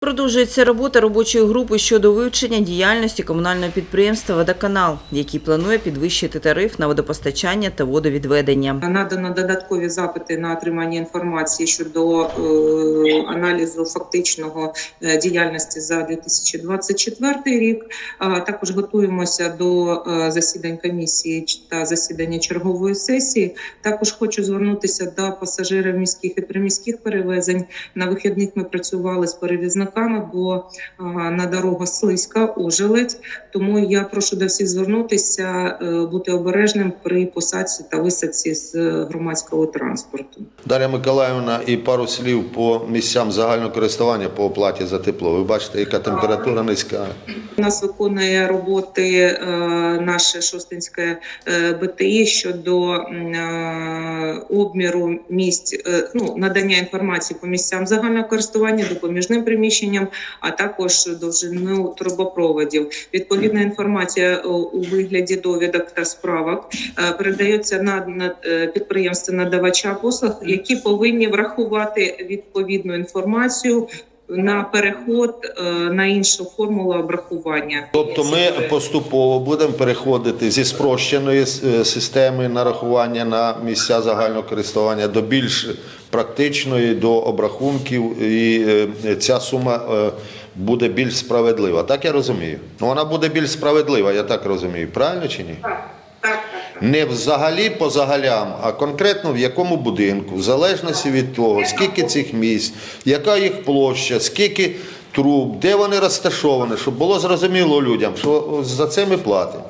Продовжується робота робочої групи щодо вивчення діяльності комунального підприємства «Водоканал», який планує підвищити тариф на водопостачання та водовідведення. Надано додаткові запити на отримання інформації щодо е, аналізу фактичного е, діяльності за 2024 рік. А також готуємося до е, засідань комісії та засідання чергової сесії. Також хочу звернутися до пасажирів міських і приміських перевезень. На вихідних ми працювали з перевізниками, бо на дорога слизька, ужеледь. Тому я прошу до всіх звернутися, е, бути обережним при посадці та висадці з е, громадського транспорту. Дар'я Миколаївна і пару слів по місцям загального користування по оплаті за тепло. Ви бачите, яка температура низька. У нас виконує роботи е, наше шостинське БТІ щодо обміру місць, ну надання інформації по місцям загального користування, допоміжним приміщенням, а також довжину трубопроводів. Відповідна інформація е, у вигляді довідок та справок е, передається на, е, надавача послуг, які повинні врахувати відповідну інформацію на переход на іншу формулу обрахування. Тобто ми поступово будемо переходити зі спрощеної системи нарахування на місця загального користування до більш практичної, до обрахунків, і е, ця сума е, буде більш справедлива. Так я розумію. Ну вона буде більш справедлива, я так розумію. Правильно чи ні? Так. Не взагалі по загалям, а конкретно в якому будинку, в залежності від того, скільки цих місць, яка їх площа, скільки труб, де вони розташовані, щоб було зрозуміло людям, що за це ми платимо,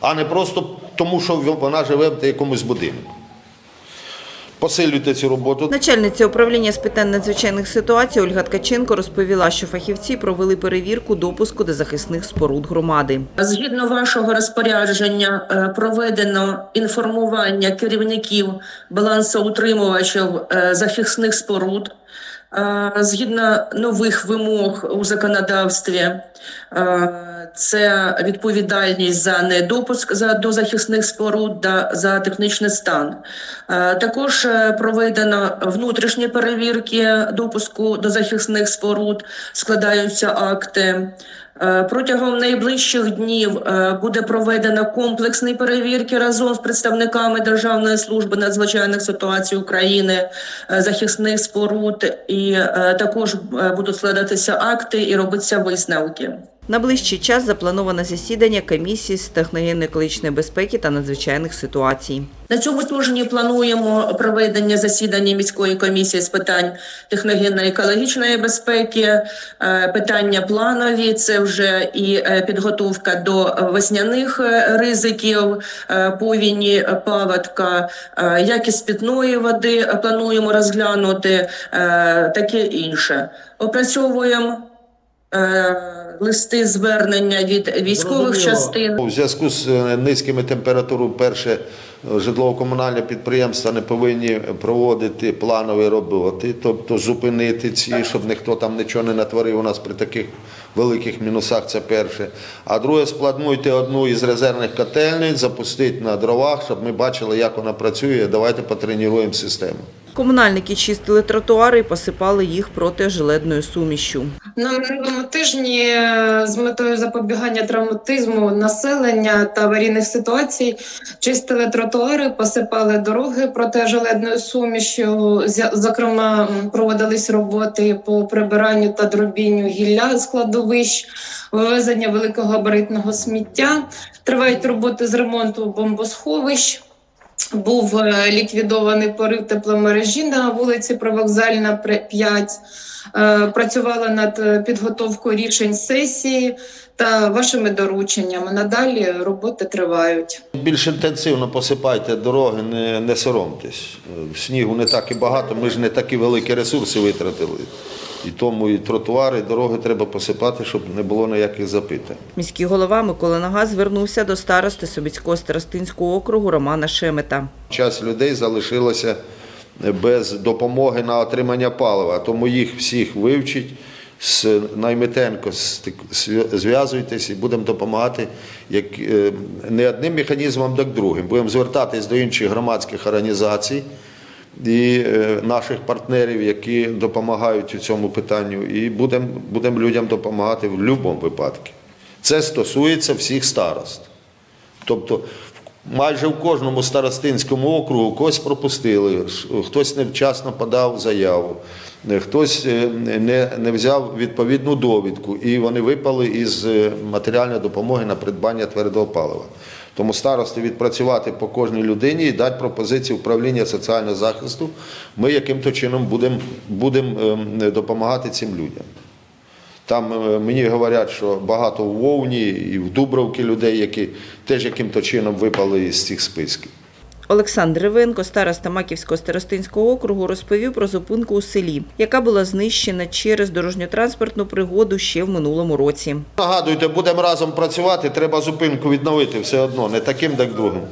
а не просто тому, що вона живе в якомусь будинку. Посилюйте цю роботу. Начальниця управління з питань надзвичайних ситуацій Ольга Ткаченко розповіла, що фахівці провели перевірку допуску до захисних споруд громади. Згідно вашого розпорядження, е, проведено інформування керівників балансоутримувачів е, захисних споруд. Згідно нових вимог у законодавстві, це відповідальність за недопуск за до захисних споруд да, за технічний стан. Також е, проведено внутрішні перевірки допуску до захисних споруд, складаються акти. Протягом найближчих днів е, буде проведено комплексні перевірки разом з представниками Державної служби надзвичайних ситуацій України, е, захисних споруд, і е, також е, будуть складатися акти і робитися висновки. На ближчий час заплановане засідання комісії з техногенно-екологічної безпеки та надзвичайних ситуацій. На цьому тижні плануємо проведення засідання міської комісії з питань техногенно-екологічної безпеки, е, питання планові. Це вже і е, підготовка до весняних е, ризиків, повіні, паводка, якість питної води плануємо розглянути, таке інше. Опрацьовуємо. Е, Листи звернення від військових Зрозуміло. частин. У зв'язку з е, низькими температурами, перше, е, житлово-комунальні підприємства не повинні проводити планові роботи, тобто зупинити ці, щоб ніхто там нічого не натворив у нас при таких великих мінусах. Це перше. А друге, сплануйте одну із резервних котельниць, запустити на дровах, щоб ми бачили, як вона працює. Давайте потренуємо систему. Комунальники чистили тротуари і посипали їх протижиледною сумішю. На минулому тижні е, з метою запобігання травматизму населення та аварійних ситуацій чистили тротуари, посипали дороги протижеледною сумішю. Зокрема, проводились роботи по прибиранню та дробінню гілля з кладовищ, вивезення великогабаритного сміття. Тривають роботи з ремонту бомбосховищ. Був е, ліквідований порив тепломережі на вулиці Привокзальна 5. Е, Працювала над е, підготовкою рішень сесії та вашими дорученнями. Надалі роботи тривають. Більш інтенсивно посипайте дороги, не, не соромтесь. Снігу не так і багато, ми ж не такі великі ресурси витратили. І тому і тротуари, і дороги треба посипати, щоб не було ніяких запитань. Міський голова Микола Нага звернувся до старости Собіцького старостинського округу Романа Шемета. Час людей залишилося без допомоги на отримання палива, тому їх всіх вивчить. З Наймитенко стик- зв'язуйтесь і будемо допомагати як е, не одним механізмом, так другим. Будемо звертатись до інших громадських організацій і е, наших партнерів, які допомагають у цьому питанню, і будемо будем людям допомагати в будь-якому випадку. Це стосується всіх старост. Тобто майже в кожному старостинському округу когось пропустили, хтось невчасно подав заяву, хтось е, не, не взяв відповідну довідку, і вони випали із е, матеріальної допомоги на придбання твердого палива. Тому старости відпрацювати по кожній людині і дати пропозицію управління соціального захисту. Ми яким-то чином будемо будем, ем, допомагати цим людям. Там е, мені говорять, що багато в Вовні і в Дубровці людей, які теж яким-то чином випали із цих списків. Олександр Ривенко, староста Маківського старостинського округу, розповів про зупинку у селі, яка була знищена через дорожньо-транспортну пригоду ще в минулому році. Нагадуйте, будемо разом працювати, треба зупинку відновити все одно, не таким, так другим.